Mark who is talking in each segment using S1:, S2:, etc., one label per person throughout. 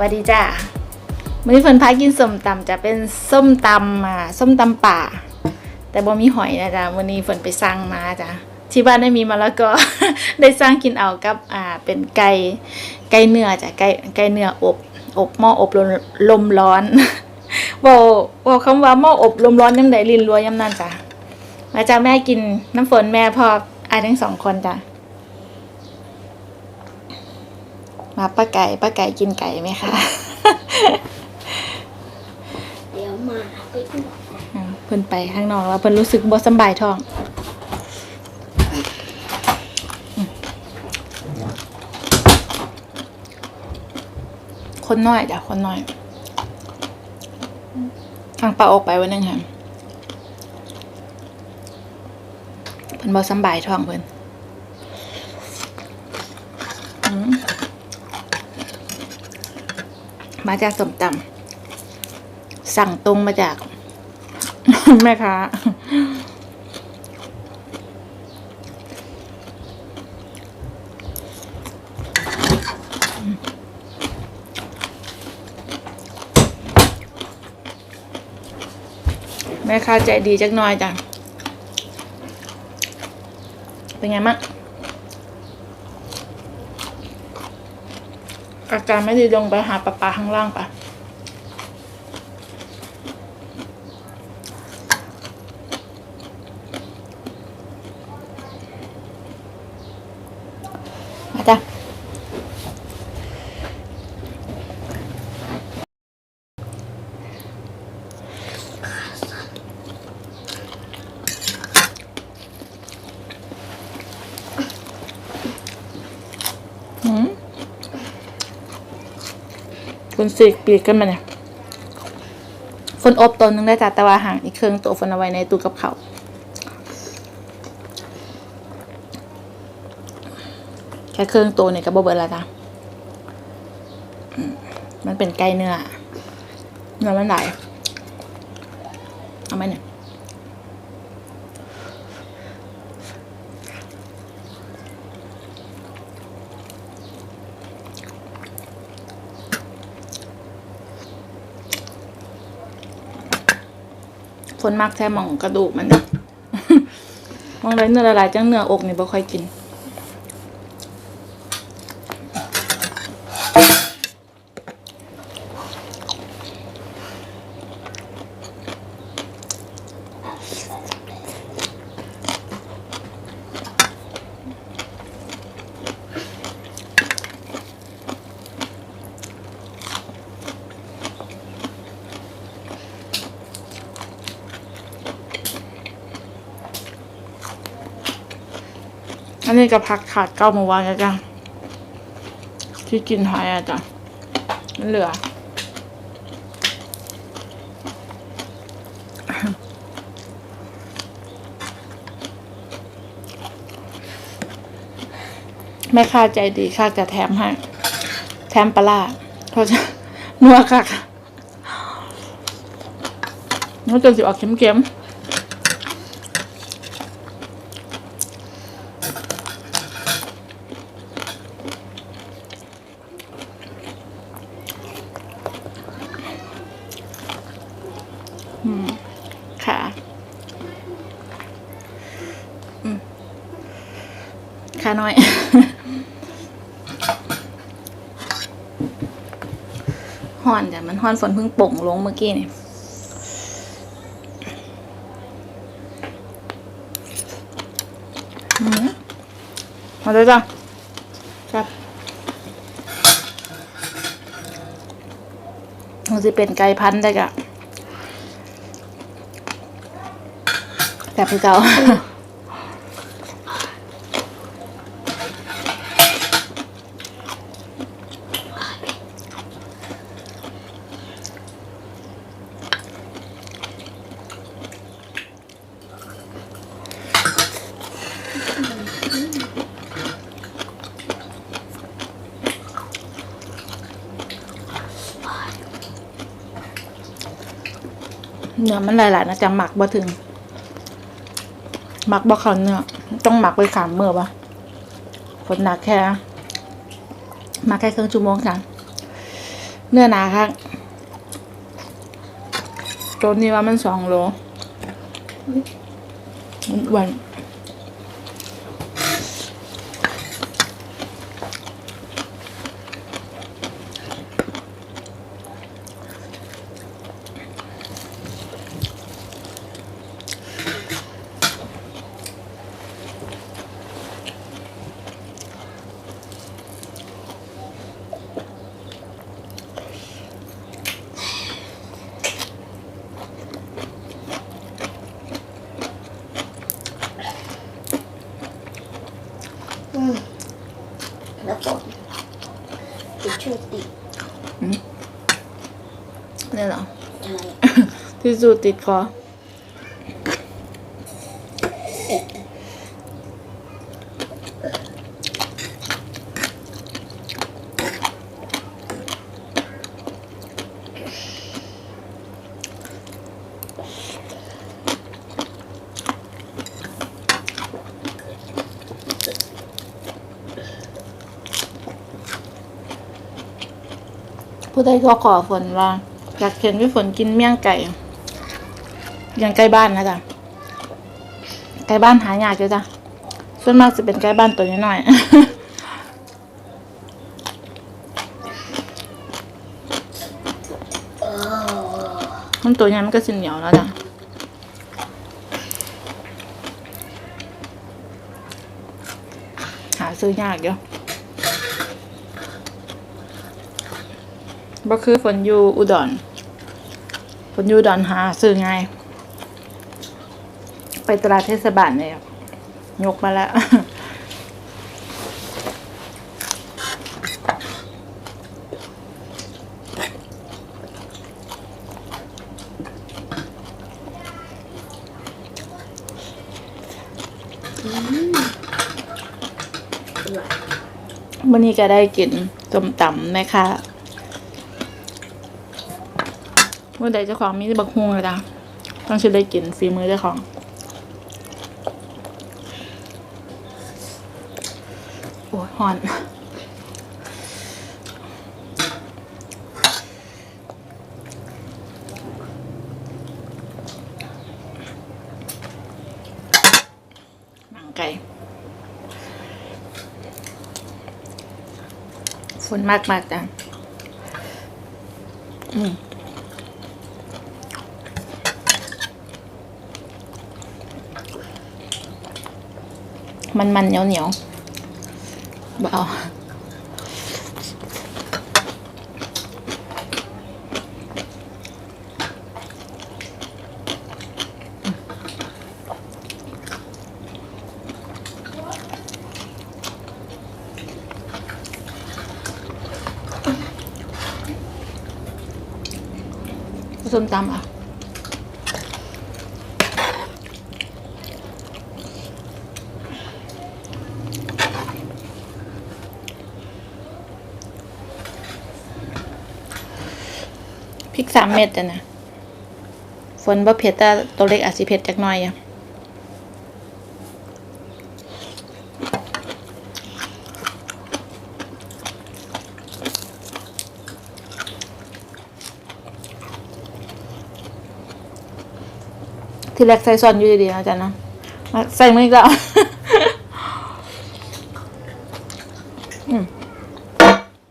S1: วัสดีจ้าวันนี้ฝนพากินส้มตำจะเป็นส้มตำอ่าส้มตำป่า แต่บ่มีหอยนะจ๊ะวันนี้ฝนไปสั่งมาจ้ะที่บ้านได้มีมะละกอได้สร้างกินเอากับอ่าเป็นไก่ไก่เนื้อจ้ะไก่ไก่เนื้ออบอบหม้ออบลมลมร้อนบอกบอกคำว่าหม้ออบลมร้อนยังไดลินรัวยำนั่นจ้ะมาจ้าแม่กินน้ำฝนแม่พ่ออายทั้งสองคนจ้ะ มาป้าไก่ป้าไก่กินไก่ไหมคะ
S2: เดี๋ยวมา
S1: เพิ่นไปข้างนอกแล้วเพิ่นรู้สึกบ่สบายท้องคนน้อยจ้ะคนน้อยทางปลาออกไปวันหนึงค่ะเพิ่นบ่สบายท้องเพิ่นอื มาจากสมตำสั่งตรงมาจาก แม่ค้าแม่ค้าใจดีจักหน่อยจ้ะ เป็นไงมั่ง อาการไม่ดีลงไปหาป้าป้าข้างล่างปะ คุณสีกปีกกันมาเนี่ยฝนอบตัวหนึงได้จ้ะแต่ว่าห่างอีกเครื่องตัวฝนเอาไว้ในตู้กับเขาแค่เครื่องตัวเนี่ยก็บ่เบิดแล้วจ้ะมมันเป็นไก่เนื้อเนื้อมันไหลเอาไหมเนี่ย คนมักแท้หมองกระดูกมันมองไรเนื้อละลายจังเนื้ออกนี่บ่ค่อยกิน นี้ก็พักขาดเก้าเมื่อวานแล้วจ้ะที่กินหอยอะจ้ะมันเหลือ แม่ค้าใจดีค่ะจะแถมให้ แถมปลาร้าเขาจะนัวค่ะมันจะสิออกเค็มๆ ค่ะ อืม ค่ะน้อย ห่อนจ้ะมันห่อนฝนเพิ่งโป่งลงเมื่อกี้นี่อืมมาเลยจ้ะครับมันจะเป็นไก่พันธุ์ได้กะแต่คือเก่า เนื้อมันหลายๆนะจะหมักบ่ถึง หมักบ่เขาเนื้อต้องหมักไว้ขามเมื่อปะฝนหนักแค่หมักแค่ครึ่งชั่วโมงจ้ะเนื้อหนาครับตัวนี้ว่ามันสองโลมัน
S2: แล้วก็ติดช่วยติด
S1: นี่เหรอ
S2: อะไร
S1: ที่สูติดคอ ผู้ใดก็ขอฝนว่าอยากเห็นพี่ฝนกินเมี่ยงไก่อย่างใกล้บ้านนะจ๊ะใกล้บ้านหายากอยู่จ้ะส่วนมากจะเป็นใกล้บ้านตัวน้อยๆ
S2: เออ
S1: มันตัวใหญ่มันก็สิเหนียวแล้วจ้ะหาซื้อยากอยู่ บ่คือฝนอยู่อุดรฝนอยู่อุดรหาซื้อง่ายไปตลาดเทศบาลเนี่ยยกมาแล้ว
S2: อร่อย
S1: วันนี้ก็ได้กินส้มตำนะคะ เมื่อใดเจ้าของมีบักฮวงเลยจ้ะต้องชิได้กินฝีมือเจ้าของโอ้ยหอนหนังไก่ฝนมากมากจ้ะอืม มันมันเหนียวเหนียวเบอาส้มตำอะ ริกสามเม็ดอะนะฝนบ่เผ็ดแต่ตัวเล็กอาจสิเผ็ดจักหน่อยอะที่แรกใส่ซอนอยู่ดีๆนะจ๊ะนะมาใส่มืออีกแล้วอืม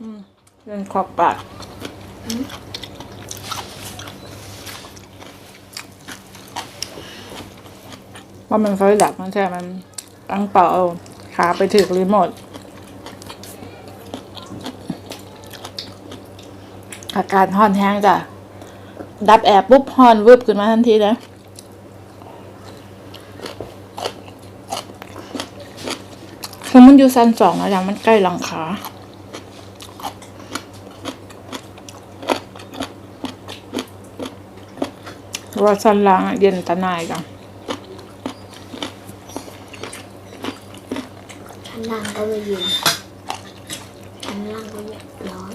S1: อืมเล่นขอบปาก ว่ามันไฟดับมันใช่ มันตั้งเป่าขาไปถึงรีโมทอากาศฮ้อนแห้งจ้ะ ดับแอร์ปุ๊บฮ้อนวืบขึ้นมาทันทีเลยคือมันอยู่ชั้นสองแล้วจ้ะมันใกล้หลังคาว่าชั้นล่างเย็นตะนายจ้ะ
S2: ชั้น ล่างก็ไม่เย็นชั้นล่างก็ไม่ร้อน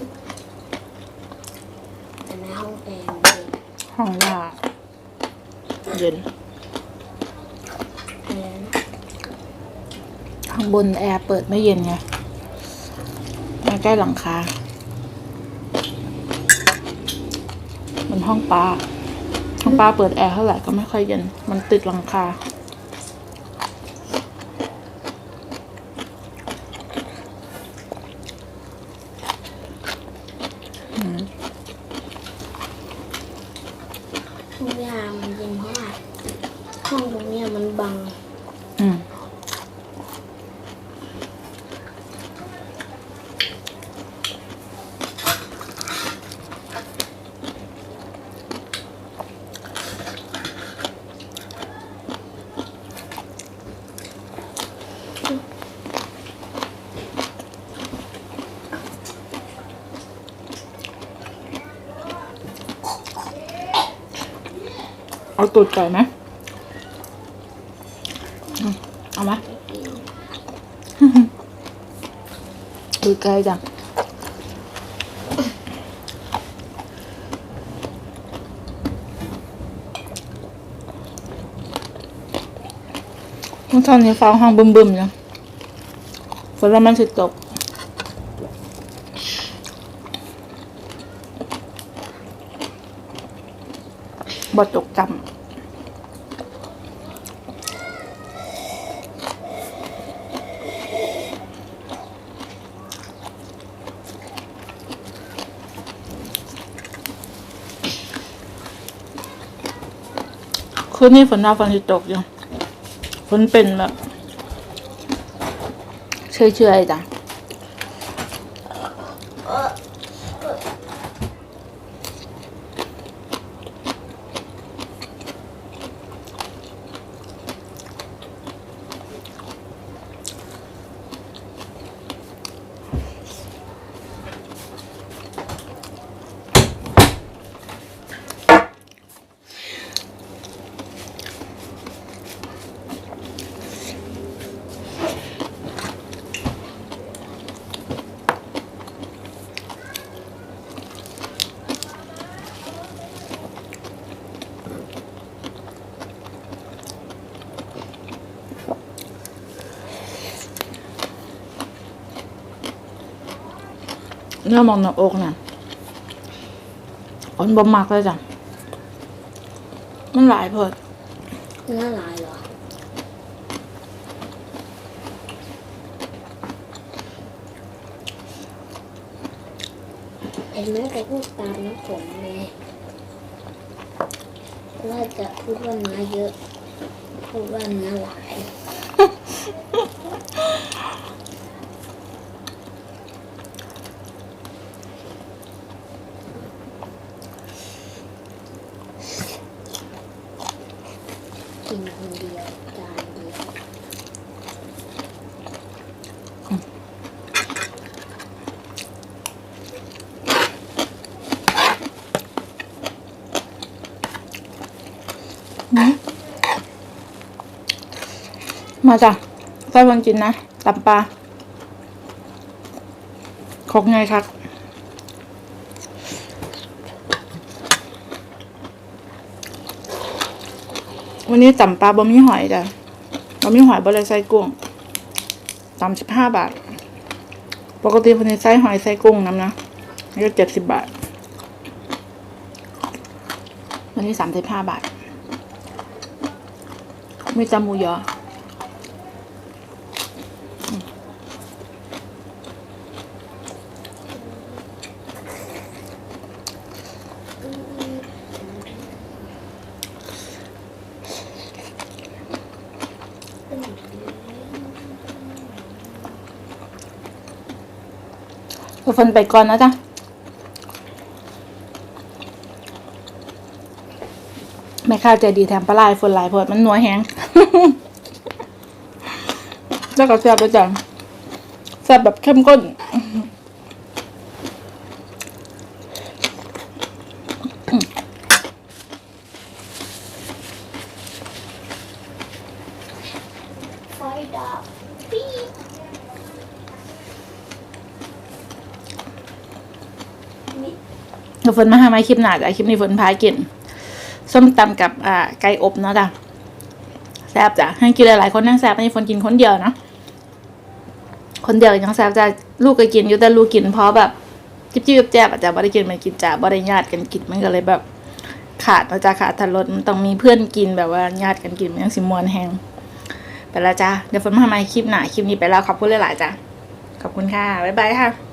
S2: แต่ในห้องแอร์มันเย็น
S1: ห้องย่าเย็น
S2: อะไรนะ
S1: ข้างบนแอร์เปิดไม่เย็นไงมันใกล้หลังคาห้องปลาห้องปลาเปิดแอร์เท่าไหร่ก็ไม่ค่อยเย็น มันติดหลังคา
S2: ทุกอย่างมันเย็นเพราะว่าห้องตรงเนี้ยมันบัง
S1: อืม เอา ตูดไก่ไหมอืมเอาไหมตูไก่จ้ะตอนนี้ฟ้าห้องบึมๆเนาะฝนล้วมันสิตกบทตกจำ คืนนี้ฝนดาวฝนจะตกอยู่ฝนเป็นแบบเฉยๆจ้ะ เนื้อมองหน้าอกน่ะอ่อนบ่มากเลยจ้ะ มันหลายเพิด
S2: เนื้อลายเหรอ เห็นไหมเขาพูดตามน้ำผมเลยว่าจะพูดว่าเนื้อเยอะ พูดว่าเนื้อหลาย กินคนเดียวจานเดียว
S1: มาจ้ะใส่วันกินนะตำปลาคกไงครับวันนี้ตำปลาบะหมี่หอยจ้ะบะหมี่หอยบะเลยใส่กุ้งตำสิบห้าบาท ปกติคนในี้ใส่หอยใส่กุ้งน้ำนะนี่ก็เจ็ดสิบบาท วันนี้สามสิบห้าบาท มีตำหมูยอก็ฟันไปก่อนนะจ๊ะแม่ค้าใจดีแถมปลาไหลฝนหลายพดมันนัวแฮง แล้วก็แซ่บด้วยจ้ะแซ่บแบบเข้มข้น
S2: ไฟดับปี๊ด
S1: เดี๋ยวฝนมาหาไม้คลิปหนาจ้ะคลิปนี้ฝนพากิน ส้มตำกับอ่าไก่อบเนาะจ้ะ แซ่บจ้ะให้กินหลายๆคนนั่งแซ่บอันนี้ฝนกินคนเดียวนะคนเดียวยังแซ่บจ้ะลูกก็กินอยู่แต่ลูกกินเพราะแบบจิ๊บจิ๊บแจ๊บอาจจะบ่ได้กินมันกินจ้ะบ่ได้ญาติกันกินมันก็เลยแบบ ขาดเนาะจ้ะขาดทันรถมันต้องมีเพื่อนกินแบบว่าญาติกันกินมันยังสิมวนแฮงไปแล้วจ้ะเดี๋ยวฝนมาใหม่คลิปหน้าคลิปนี้ไปแล้วขอบคุณหลายๆจ้ะขอบคุณค่ะบ๊ายบายค่ะ